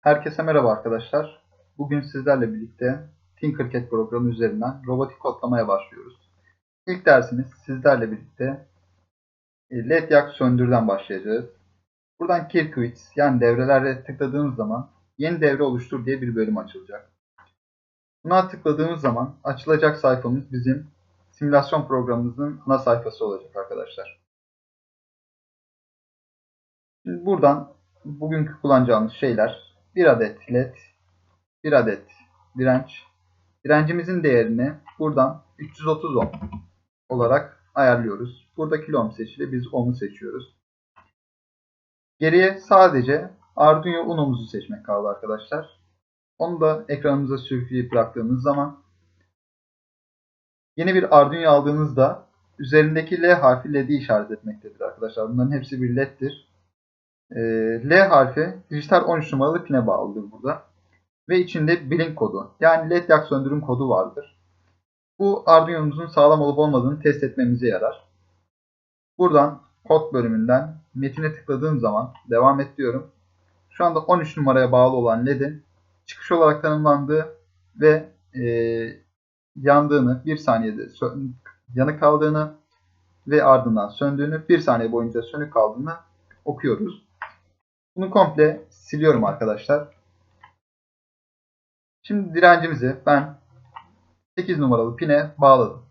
Herkese merhaba arkadaşlar. Bugün sizlerle birlikte Tinkercad programı üzerinden robotik kodlamaya başlıyoruz. İlk dersimiz sizlerle birlikte e, led yak söndürden başlayacağız. Buradan kill quits yani devrelere tıkladığımız zaman yeni devre oluştur diye bir bölüm açılacak. Buna tıkladığımız zaman açılacak sayfamız bizim simülasyon programımızın ana sayfası olacak arkadaşlar. Şimdi buradan bugünkü kullanacağımız şeyler bir adet led, bir adet direnç. Direncimizin değerini buradan 330 ohm olarak ayarlıyoruz. Burada kilo ohm seçili, biz ohm'u seçiyoruz. Geriye sadece Arduino Uno'muzu seçmek kaldı arkadaşlar. Onu da ekranımıza sürükleyip bıraktığımız zaman yeni bir Arduino aldığınızda üzerindeki L harfi LED'i işaret etmektedir arkadaşlar. Bunların hepsi bir LED'tir. Ee, L harfi dijital 13 numaralı pine bağlıdır burada. Ve içinde blink kodu yani led yak söndürüm kodu vardır. Bu Arduino'muzun sağlam olup olmadığını test etmemize yarar. Buradan kod bölümünden metine tıkladığım zaman devam et diyorum. Şu anda 13 numaraya bağlı olan led'in çıkış olarak tanımlandığı ve e, yandığını bir saniyede yanık kaldığını ve ardından söndüğünü bir saniye boyunca sönük kaldığını okuyoruz. Bunu komple siliyorum arkadaşlar. Şimdi direncimizi ben 8 numaralı pine bağladım.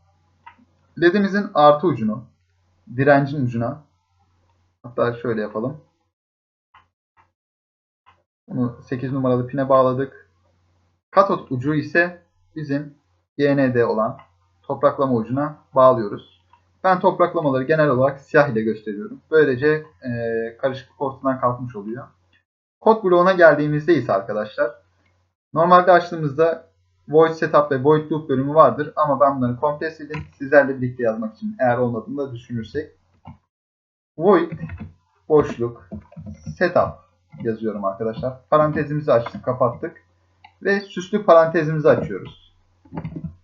LED'imizin artı ucunu direncin ucuna hatta şöyle yapalım. Bunu 8 numaralı pine bağladık. Katot ucu ise bizim GND olan topraklama ucuna bağlıyoruz. Ben topraklamaları genel olarak siyah ile gösteriyorum. Böylece e, karışıklık ortadan kalkmış oluyor. Kod bloğuna geldiğimizde ise arkadaşlar normalde açtığımızda void setup ve void loop bölümü vardır ama ben bunları komple sildim. Sizlerle birlikte yazmak için eğer olmadığını da düşünürsek void boşluk setup yazıyorum arkadaşlar. Parantezimizi açtık, kapattık ve süslü parantezimizi açıyoruz.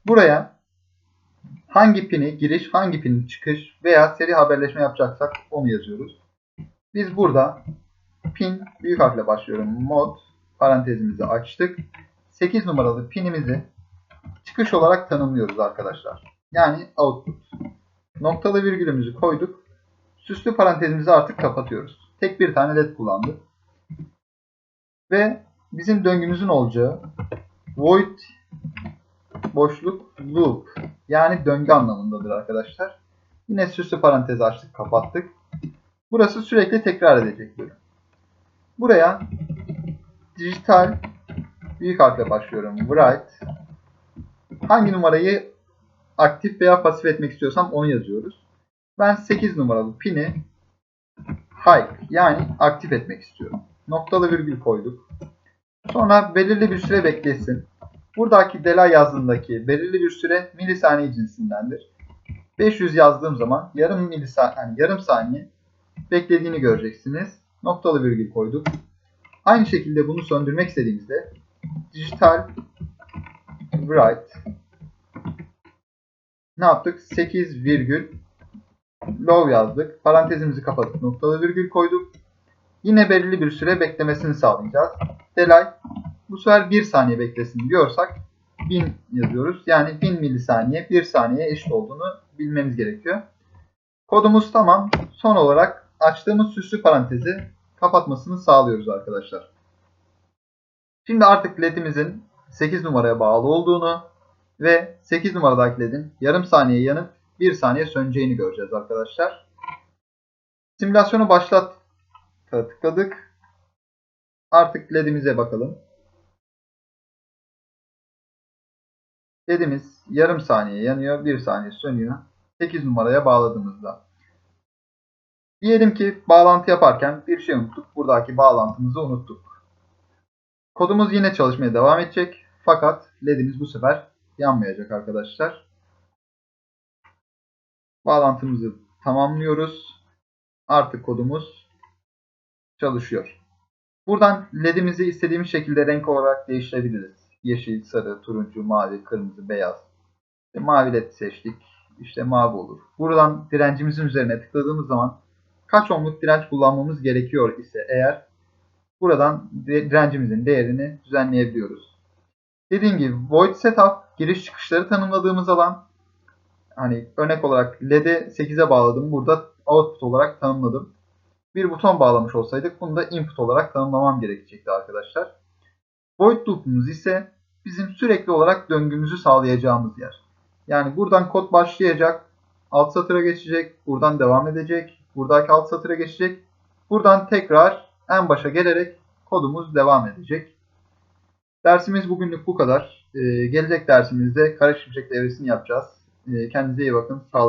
Buraya hangi pini giriş, hangi pini çıkış veya seri haberleşme yapacaksak onu yazıyoruz. Biz burada pin büyük harfle başlıyorum. Mod parantezimizi açtık. 8 numaralı pinimizi çıkış olarak tanımlıyoruz arkadaşlar. Yani output. Noktalı virgülümüzü koyduk. Süslü parantezimizi artık kapatıyoruz. Tek bir tane led kullandık. Ve bizim döngümüzün olacağı void boşluk loop yani döngü anlamındadır arkadaşlar. Yine süslü parantez açtık kapattık. Burası sürekli tekrar edecek bölüm. Buraya dijital büyük harfle başlıyorum. Write hangi numarayı aktif veya pasif etmek istiyorsam onu yazıyoruz. Ben 8 numaralı pini high yani aktif etmek istiyorum. Noktalı virgül koyduk. Sonra belirli bir süre beklesin. Buradaki delay yazdığındaki belirli bir süre milisaniye cinsindendir. 500 yazdığım zaman yarım milisaniye, yani yarım saniye beklediğini göreceksiniz. Noktalı virgül koyduk. Aynı şekilde bunu söndürmek istediğimizde dijital write ne yaptık? 8 virgül low yazdık. Parantezimizi kapatıp noktalı virgül koyduk. Yine belirli bir süre beklemesini sağlayacağız. Delay bu sefer 1 saniye beklesin diyorsak 1000 yazıyoruz. Yani 1000 milisaniye 1 saniye eşit olduğunu bilmemiz gerekiyor. Kodumuz tamam. Son olarak açtığımız süslü parantezi kapatmasını sağlıyoruz arkadaşlar. Şimdi artık ledimizin 8 numaraya bağlı olduğunu ve 8 numaradaki ledin yarım saniye yanıp 1 saniye söneceğini göreceğiz arkadaşlar. Simülasyonu başlat tıkladık. Artık ledimize bakalım. Ledimiz yarım saniye yanıyor, 1 saniye sönüyor. 8 numaraya bağladığımızda. Diyelim ki bağlantı yaparken bir şey unuttuk. Buradaki bağlantımızı unuttuk. Kodumuz yine çalışmaya devam edecek. Fakat ledimiz bu sefer yanmayacak arkadaşlar. Bağlantımızı tamamlıyoruz. Artık kodumuz çalışıyor. Buradan ledimizi istediğimiz şekilde renk olarak değiştirebiliriz. Yeşil, sarı, turuncu, mavi, kırmızı, beyaz. İşte mavi led seçtik. İşte mavi olur. Buradan direncimizin üzerine tıkladığımız zaman kaç ohmluk direnç kullanmamız gerekiyor ise eğer buradan di- direncimizin değerini düzenleyebiliyoruz. Dediğim gibi void setup giriş çıkışları tanımladığımız alan. Hani örnek olarak LED'i 8'e bağladım. Burada output olarak tanımladım. Bir buton bağlamış olsaydık bunu da input olarak tanımlamam gerekecekti arkadaşlar. Void loop'umuz ise bizim sürekli olarak döngümüzü sağlayacağımız yer. Yani buradan kod başlayacak, alt satıra geçecek, buradan devam edecek, buradaki alt satıra geçecek. Buradan tekrar en başa gelerek kodumuz devam edecek. Dersimiz bugünlük bu kadar. Ee, gelecek dersimizde kara devresini yapacağız. Ee, kendinize iyi bakın. Sağlıcakla.